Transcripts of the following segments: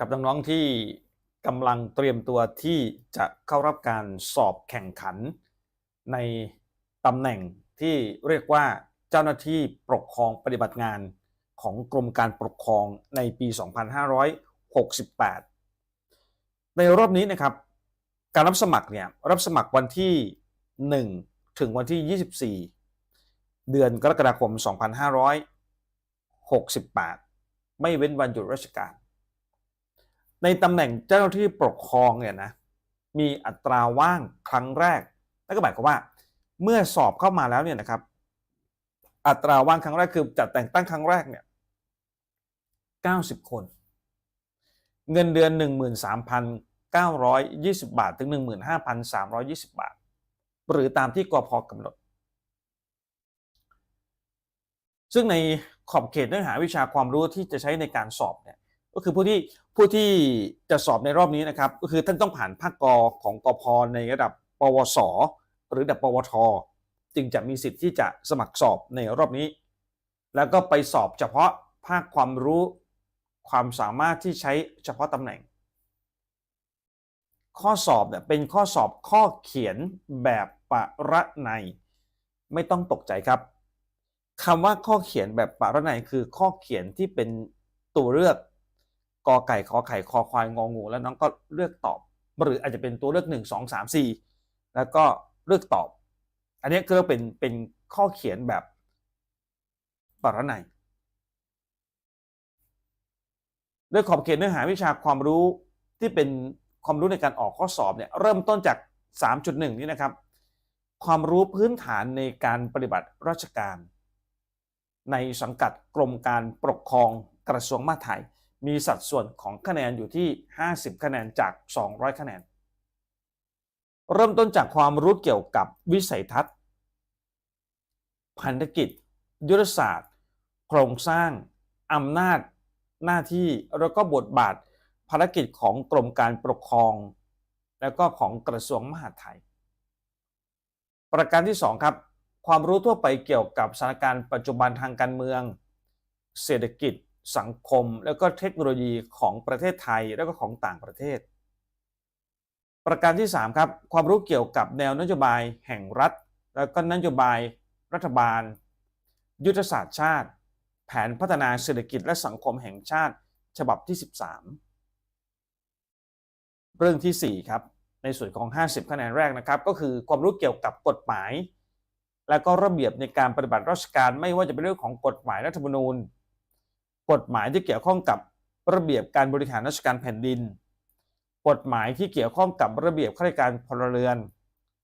กับน้องๆที่กำลังเตรียมตัวที่จะเข้ารับการสอบแข่งขัน ในตำแหน่งที่เรียกว่าเจ้าหน้าที่ปกครองปฏิบัติงานของกรมการปกครองในปี 2568 ในรอบนี้นะครับ การรับสมัครเนี่ยรับสมัครวันที่ 1 ถึงวันที่ 24 เดือนกรกฎาคม 2568 ไม่เว้นวันหยุดราชการ ในตำแหน่งเจ้าหน้าที่ปกครองเนี่ยนะมีอัตราว่างครั้งแรกนั่นก็หมายความว่า เมื่อสอบเข้ามาแล้วเนี่ยนะครับ อัตราว่างครั้งแรกคือจัดแต่งตั้งครั้งแรกเนี่ย90 คน เงินเดือน 13,920 บาท ถึง 15,320 บาท หรือตามที่กพกำหนด ซึ่งในขอบเขตเนื้อหาวิชาความรู้ที่จะใช้ในการสอบเนี่ยก็คือผู้ที่ ผู้ที่จะสอบในรอบนี้นะครับ ก็คือท่านต้องผ่านภาคกอของกพในระดับปวส หรือระดับปวท จึงจะมีสิทธิ์ที่จะสมัครสอบในรอบนี้ แล้วก็ไปสอบเฉพาะภาคความรู้ความสามารถที่ใช้เฉพาะตำแหน่ง ข้อสอบเนี่ยเป็นข้อสอบข้อเขียนแบบประนัยไม่ต้องตกใจครับคำว่าข้อเขียนแบบประนัยคือข้อเขียนที่เป็นตัวเลือก กอไก่ขอไข่คอควายงองู แล้วน้องก็เลือกตอบ หรืออาจจะเป็นตัวเลือก1 2 3 4แล้วก็เลือกตอบ อันนี้ก็เป็นเป็นข้อเขียนแบบปรนัยด้วยขอบเขตเนื้อหาวิชาความรู้ที่เป็นความรู้ในการออกข้อสอบเนี่ยเริ่มต้นจาก 3.1 นี้นะครับ ความรู้พื้นฐานในการปฏิบัติราชการ ในสังกัดกรมการปกครองกระทรวงมหาดไทย มีสัดส่วนของคะแนนอยู่ที่ 50 คะแนนจาก 200 คะแนน เริ่มต้นจากความรู้เกี่ยวกับวิสัยทัศน์ พันธกิจ ยุทธศาสตร์ โครงสร้าง อำนาจ หน้าที่ แล้วก็บทบาท ภารกิจของกรมการปกครอง แล้วก็ของกระทรวงมหาดไทย ประการที่ 2 ครับ ความรู้ทั่วไปเกี่ยวกับสถานการณ์ปัจจุบันทางการเมือง เศรษฐกิจ สังคมแล้วก็เทคโนโลยีของประเทศไทยแล้วก็ของต่างประเทศ ประการที่ 3 ครับ ความรู้เกี่ยวกับแนวนโยบายแห่งรัฐ แล้วก็นโยบายรัฐบาล ยุทธศาสตร์ชาติ แผนพัฒนาเศรษฐกิจและสังคมแห่งชาติ ฉบับที่ 13 เรื่องที่ 4 ครับ ในส่วนของ 50 คะแนนแรกนะครับ ก็คือความรู้เกี่ยวกับกฎหมาย และก็ระเบียบในการปฏิบัติราชการไม่ว่าจะเป็นเรื่องของกฎหมายรัฐธรรมนูญ กฎหมายที่เกี่ยวข้องกับระเบียบการบริหารราชการแผ่นดิน กฎหมายที่เกี่ยวข้องกับระเบียบข้าราชการพลเรือน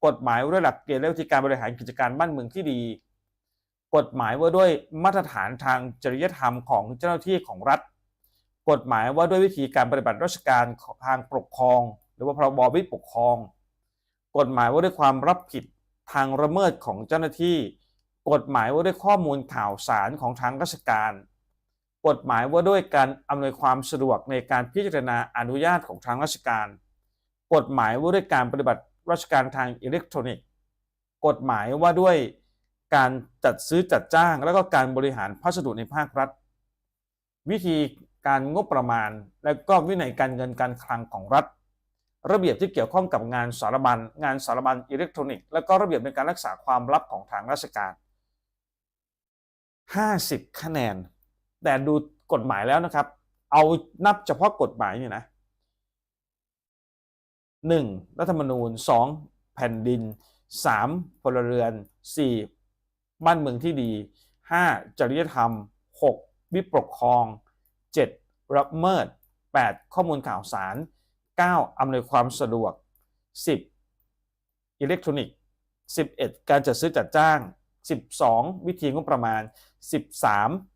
กฎหมายว่าด้วยหลักเกณฑ์และวิธีการบริหารกิจการบ้านเมืองที่ดี กฎหมายว่าด้วยมาตรฐานทางจริยธรรมของเจ้าหน้าที่ของรัฐ กฎหมายว่าด้วยวิธีการปฏิบัติราชการทางปกครอง หรือว่าพรบวิปกครอง กฎหมายว่าด้วยความรับผิดทางละเมิดของเจ้าหน้าที่ กฎหมายว่าด้วยข้อมูลข่าวสารของทางราชการ กฎหมายว่าด้วยการอำนวยความสะดวกในการพิจารณาอนุญาตของทางราชการ กฎหมายว่าด้วยการปฏิบัติราชการทางอิเล็กทรอนิกส์ กฎหมายว่าด้วยการจัดซื้อจัดจ้าง แล้วก็การบริหารพัสดุในภาครัฐ วิธีการงบประมาณ และก็วินัยการเงินการคลังของรัฐ ระเบียบที่เกี่ยวข้องกับงานสารบัญงานสารบัญอิเล็กทรอนิกส์ และก็ระเบียบในการรักษาความลับของทางราชการ 50 คะแนน แต่ดูกฎหมายแล้วนะครับ เอานับเฉพาะกฎหมายเนี่ยนะ 1. รัฐธรรมนูญ 2. แผ่นดิน 3. พลเรือน 4. บ้านเมืองที่ดี 5. จริยธรรม 6. วิปกครอง 7. รับเมิด 8. ข้อมูลข่าวสาร 9. อำนวยความสะดวก 10. อิเล็กทรอนิกส์ 11. การจัดซื้อจัดจ้าง 12. วิธีงบประมาณ 13.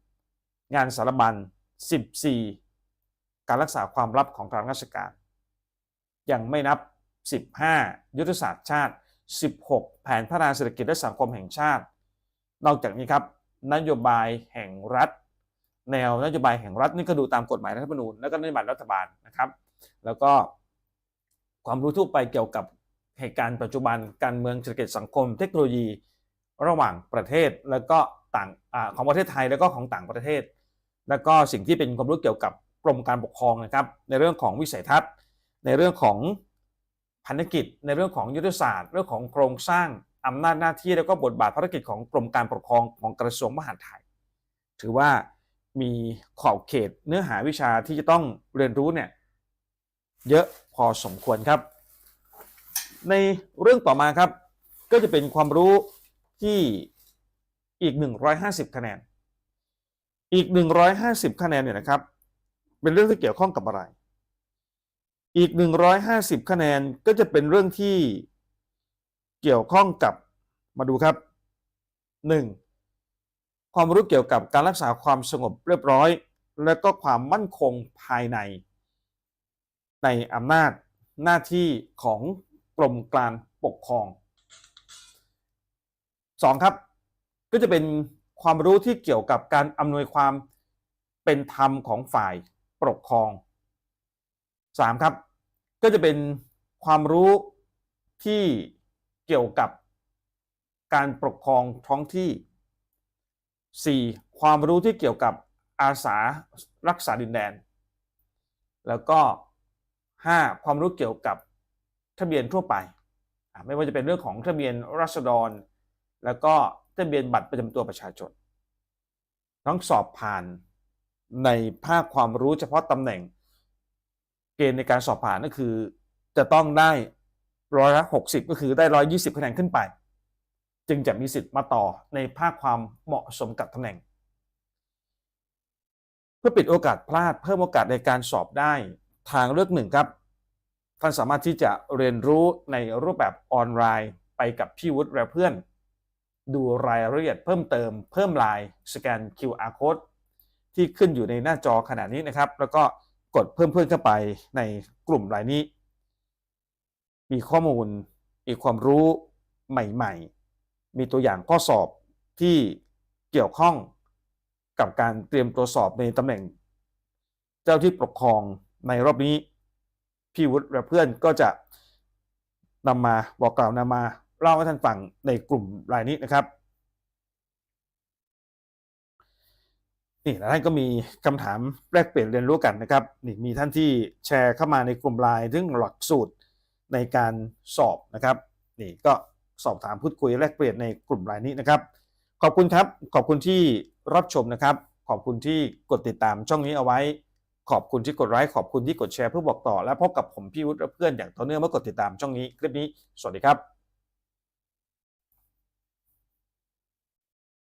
งานสารบัญ 14. การรักษาความลับของทางราชการ ยังไม่นับ 15 ยุทธศาสตร์ชาติ 16 แผนพัฒนาเศรษฐกิจและสังคมแห่งชาติ นอกจากนี้ครับนโยบายแห่งรัฐ แนวนโยบายแห่งรัฐนี่ก็ดูตามกฎหมายรัฐธรรมนูญและก็นโยบายรัฐบาลนะครับ แล้วก็ความรู้ทั่วไปเกี่ยวกับเหตุการณ์ปัจจุบันการเมืองเศรษฐกิจสังคม เทคโนโลยีระหว่างประเทศแล้วก็ต่างอของประเทศไทยแล้วก็ของต่างประเทศ แล้วก็สิ่งที่เป็นความรู้เกี่ยวกับกรมการปกครองนะครับ ในเรื่องของวิสัยทัศน์ ในเรื่องของพันธกิจ ในเรื่องของยุทธศาสตร์ เรื่องของโครงสร้างอำนาจหน้าที่แล้วก็บทบาทภารกิจของกรมการปกครองของกระทรวงมหาดไทย ถือว่ามีขอบเขตเนื้อหาวิชาที่จะต้องเรียนรู้เนี่ยเยอะพอสมควรครับ ในเรื่องต่อมาครับ ก็จะเป็นความรู้ที่อีก 150 คะแนน อีก 150 คะแนนเนี่ยนะครับ เป็นเรื่องที่เกี่ยวข้องกับอะไร อีก 150 คะแนนก็จะเป็นเรื่องที่เกี่ยวข้องกับมาดูครับ 1. ความรู้เกี่ยวกับการรักษาความสงบเรียบร้อย และก็ความมั่นคงภายใน ในอำนาจหน้าที่ของกรมการปกครอง 2. ครับก็จะเป็น ความรู้ที่เกี่ยวกับการอำนวยความเป็นธรรมของฝ่ายปกครอง 3. ครับ ก็จะเป็นความรู้ที่เกี่ยวกับการปกครองท้องที่ 4. ความรู้ที่เกี่ยวกับอาสารักษาดินแดน แล้วก็ 5. ความรู้เกี่ยวกับทะเบียนทั่วไป ไม่ว่าจะเป็นเรื่องของทะเบียนราษฎร แล้วก็ ทะเบียนบัตรประจำตัวประชาชนต้องสอบผ่านในภาคความรู้เฉพาะตำแหน่ง เกณฑ์ในการสอบผ่านก็คือ จะต้องได้ร้อยละหกสิบก็คือได้ร้อยยี่สิบคะแนนขึ้นไป จึงจะมีสิทธิ์มาต่อในภาคความเหมาะสมกับตำแหน่ง เพื่อปิดโอกาสพลาดเพิ่มโอกาสในการสอบได้ทางเลือกหนึ่งครับท่านสามารถที่จะเรียนรู้ในรูปแบบออนไลน์ไปกับพี่วุฒิและเพื่อน ดูรายละเอียดเพิ่มเติมเพิ่มลายสแกน QR code ที่ขึ้นอยู่ในหน้าจอขณะนี้นะครับ แล้วก็กดเพิ่มเพื่อนเข้าไปในกลุ่มรายนี้ มีข้อมูลมีความรู้ใหม่ๆ มีตัวอย่างข้อสอบที่เกี่ยวข้องกับการเตรียมตัวสอบในตำแหน่ง เจ้าที่ปกครองในรอบนี้ พี่วุฒิและเพื่อนก็จะนำมาบอกกล่าวนำมา เล่าให้ท่านฟังในกลุ่มรายนี้นะครับนี่แล้วท่านก็มีคำถามแลกเปลี่ยนเรียนรู้กันนะครับนี่มีท่านที่แชร์เข้ามาในกลุ่มไลน์ถึงหลักสูตรในการสอบนะครับนี่ก็สอบถามพูดคุยแลกเปลี่ยนในกลุ่มไลน์นี้นะครับ ขอบคุณครับขอบคุณที่รับชมนะครับ ขอบคุณที่กดติดตามช่องนี้เอาไว้ ขอบคุณที่กดไลค์ขอบคุณที่กดแชร์เพื่อบอกต่อ และพบกับผมพี่วุฒิและเพื่อนอย่างต่อเนื่องเมื่อกดติดตามช่องนี้คลิปนี้สวัสดีครับ